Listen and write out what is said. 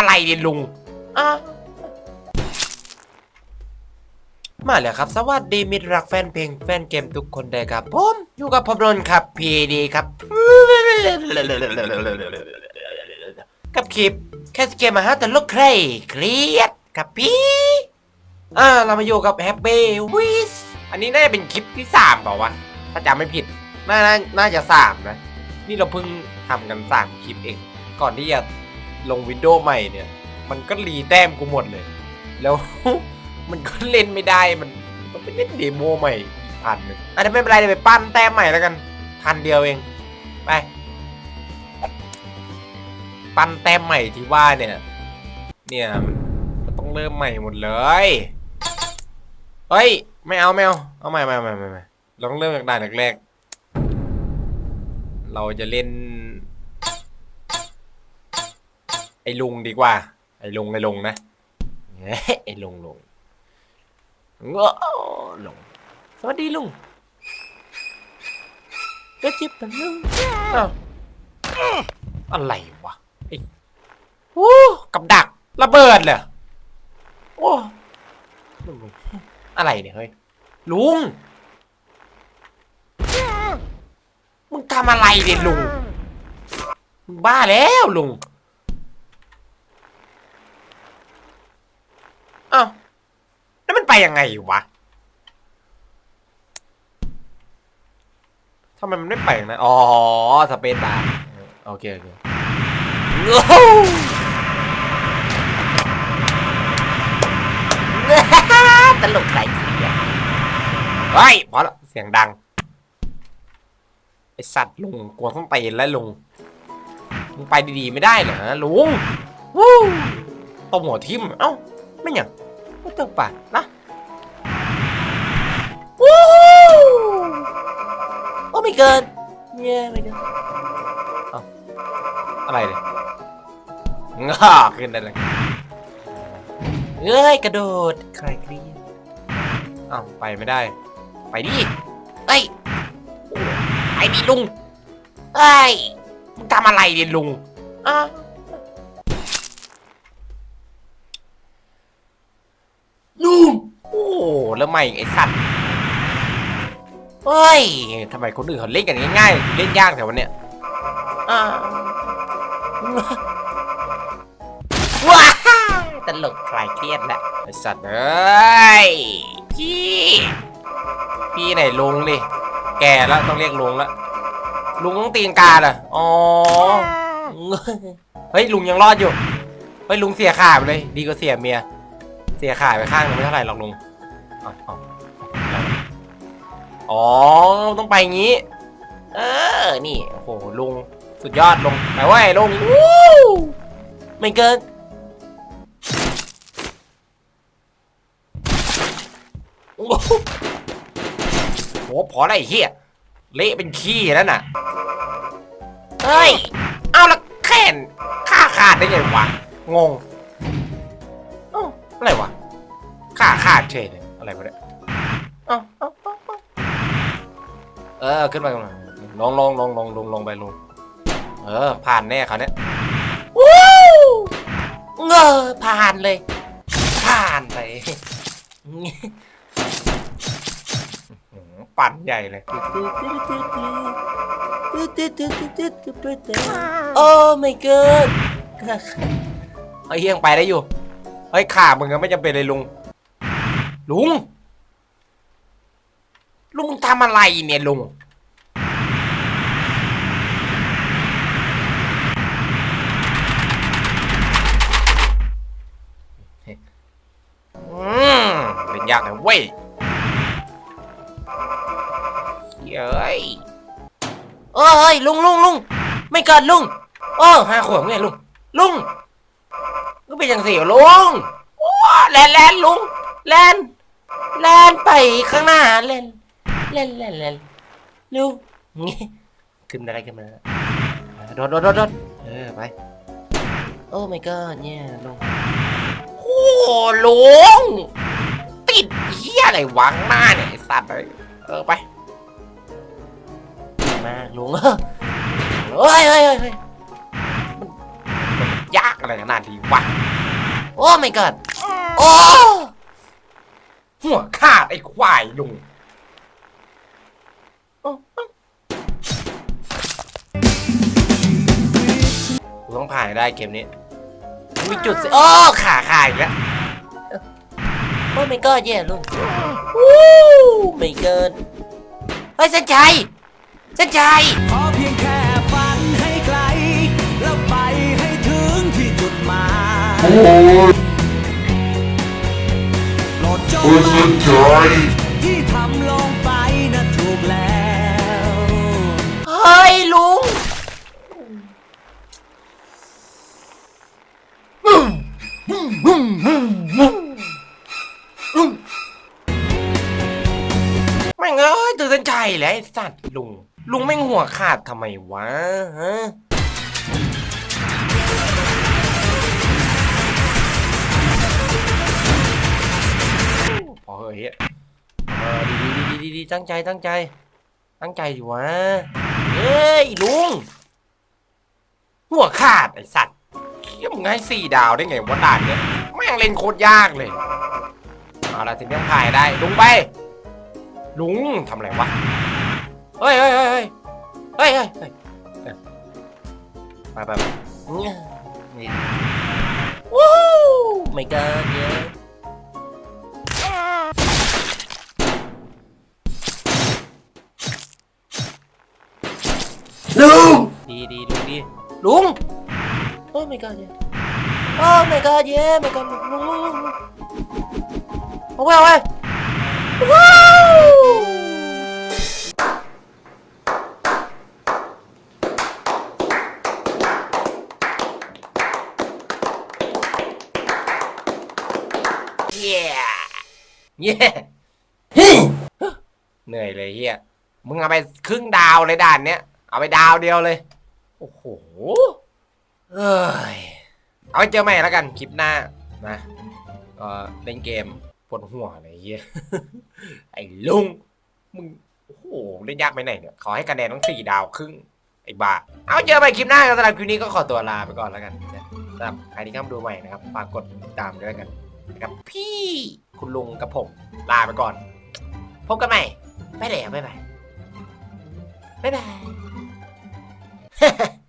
อะไรเนี่ยลุงอะมาแล้วครับ สวัสดีมิตรรักแฟนเพลงแฟนเกมทุกคนเลยครับ ผมอยู่กับผมรนครับพีดีครับ กับคลิปแค่เกมมาฮะแต่ลูกใครเครียดกับพี่อ่าเรามาอยู่กับแฮปปี้วิสอันนี้น่าจะเป็นคลิปที่สามเปล่าวะถ้าจำไม่ผิดน่าน่าน่าจะสามนะ นี่เราเพิ่งทำกันสามคลิปเอง ก่อนที่จะ ลงวิดีโอใหม่เนี่ย มันก็รีแต้มกูหมดเลย แล้ว มันก็เล่นไม่ได้มันต้องไปเล่นเดโมใหม่อีกพันหนึ่งอันนี้ไม่เป็นไรเดี๋ยวไปปั้นแต้มใหม่แล้วกันพันเดียวเองไปปั้นแต้มใหม่ที่ว่าเนี่ย เนี่ยมันต้องเริ่มใหม่หมดเลยเฮ้ยไม่เอาไม่เอาเอาใหม่ใหม่ใหม่ใหม่ใหม่เราต้องเริ่มจากด่านแรกเราจะเล่น ไอ้ลุงดีกว่า ไอ้ลุงไอ้ลุงนะเฮ้ไอ้ลุงลุงเงาลุงสวัสดีลุงก็จิบเป็นลุงอ้าวอะไรวะไอ้โอ้กับดักระเบิดเลยโอ้ลุงอะไรเนี่ยเฮ้ยลุงมึงทำอะไรเนี่ยลุงมึงบ้าแล้วลุง อ้าวแล้วมัน ไปยังไงวะทำไมมันไม่ไปอย่างนั้นอ๋อ สเปซบาร์โอเค โอเคโอ้โหตลกไหลจริงอะเฮ้ยพอแล้วเสียงดัง ไอสัตว์ลุงกลัวต้องไปแล้วลุงลุงไปดีๆไม่ได้เหรอลุง วู้ตบหัวทิมเอ้า ไม่อย่างไม่ต้องปัดนะ ไม่เกินเย้ไม่เกินเอ้าอะไรเนี่ยงาขึ้นได้เลยเอ้ยกระโดดใครกรี๊ดเอ้าไปไม่ได้ ไปดิเอ้ยไอ้ดิลุงเอ้ยมึงทำอะไรเนี่ยลุงอะลุงโอ้แล้วไม่ไอ้สัตว์ เฮ้ยทำไมคนอื่นเขาเล่นกันง่ายๆ เล่นยากแต่วันเนี้ยอ่าว้าตลกคลายเครียดแล้วไอสัตว์เอ้ยพี่ พี่ไหนลุงดิ แก่แล้วต้องเรียกลุงแล้วลุงต้องตีนกาเหรออ๋อ เฮ้ยลุงยังรอดอยู่ เฮ้ยลุงเสียขาไปเลย ดีกว่าเสียเมีย เสียขาไปข้างนึงไม่เท่าไหร่หรอกลุงอาเอ อ๋อ ต้องไปงี้ เออ นี่ โอ้โห ลุง สุดยอดลง ไปเว้ยลุงวู้ไม่เกิน โอ้โหพอได้เฮียเละเป็นขี้แล้วน่ะ เฮ้ย เอาละแขนข้าขาดได้ไงวะ งงอะไรวะขาขาดเฉยเลยอะไรวะเนี่ยอ้าเอ้าเอ้าเอ้า เออขึ้นไปก่อนลงลงลงลงลงลงไปลงเออ ผ่านแน่เขาวเนี่ยวู้เงอผ่านเลย ผ่านไปปั่นใหญ่เลยโอ้ไม่เกินเฮ้ยยังไปได้อยู่เฮ้ยขามึงก็ไม่จำเป็นเลยลุง ลุง ลุงทำอะไรเนี่ยลุง อืมเป็นยากเลยเว้ยเย้ยเอ้ยลุงลุงลุงไม่เกินลุงเออห้าขวบไงลุงลุงก็เป็นอย่างสี่ลุงโอ้แลนแลนลุงแลนแลนไปข้างหน้าแลน แลนแลนแลนลุงงี้ขึ้นอะไรกันมาโดดโดดโดดเออไปโอ้ my god เนี่ยลุงโอ้ลงติดเหี้ยอะไรวางหน้าเนี่ยสัตว์เลยเออไปมาลุงเฮ้ยเฮ้ยเฮ้ยยมันยากอะไรขนาดนี้วะโอ้ไม่เกิดโอ้หัวขาดไอ้ควายลุง ต้องผ่านให้ได้เกมนี้มีจุดสิโอ้ขาขาดอีกแล้วโอ้ไม่เกิดเย่ลุงวู้ไม่เกินเฮ้ยเส้นชัยเส้นชัยขอเพียงแค่ฝันให้ไกล แล้วไปให้ถึงที่จุดหมายโปรดจงมั่นใจที่ทำลงไปนะถูกแล้ว เฮ้ยลุง แม่งเอ้ยตื่นเต้นใจแล้วไอ้สัตว์ลุง ลุงแม่งหัวขาดทำไมวะฮะพอเฮ้ยเออดีดีดีดีดีตั้งใจตั้งใจ ตั้งใจดิวะเฮ้ยลุง หัวขาดไอสัตว์ เขี้ยมงให้สี่ดาวได้ไงวะด่านเนี้ยแม่งเล่นโคตรยากเลย เอาละทีนี้ถ่ายได้ลุงไป ลุงทำอะไรวะ เฮ้ยเฮ้ยเฮ้ยเฮ้ยเฮ้ยเฮ้ยเฮ้ยเอ้ยไปไปไปเนี่ยนี่วู้ไม่เกินเยอะลุงดีดีลุงดีลุง โอ้ my god เย้โอ้ my god เย้ my god ลุงลุงลุงลุงเอาไว้เอาไว้ว้าวเย้เย้เหนื่อยเลยเฮียมึงเอาไปครึ่งดาวเลยด่านเนี้ย เอาไปดาวเดียวเลย โอ้โห เอ้ยเอาไว้เจอใหม่แล้วกันคลิปหน้านะเล่นเกมปวดหัวอะไรเงี้ยไอ้ลุงมึงโอ้โหเล่นยากไปไหนเนี่ยขอให้คะแนนต้องสี่ดาวครึ่งไอ้บ้าเอาเจอใหม่คลิปหน้าสำหรับคลิปนี้ก็ขอตัวลาไปก่อนแล้วกันนะสำหรับใครที่เข้ามาดูใหม่นะครับฝากกดติดตามด้วยกันนะครับพี่คุณลุงกับผมลาไปก่อน พบกันใหม่บ๊ายบายบ๊ายบายบ๊ายบาย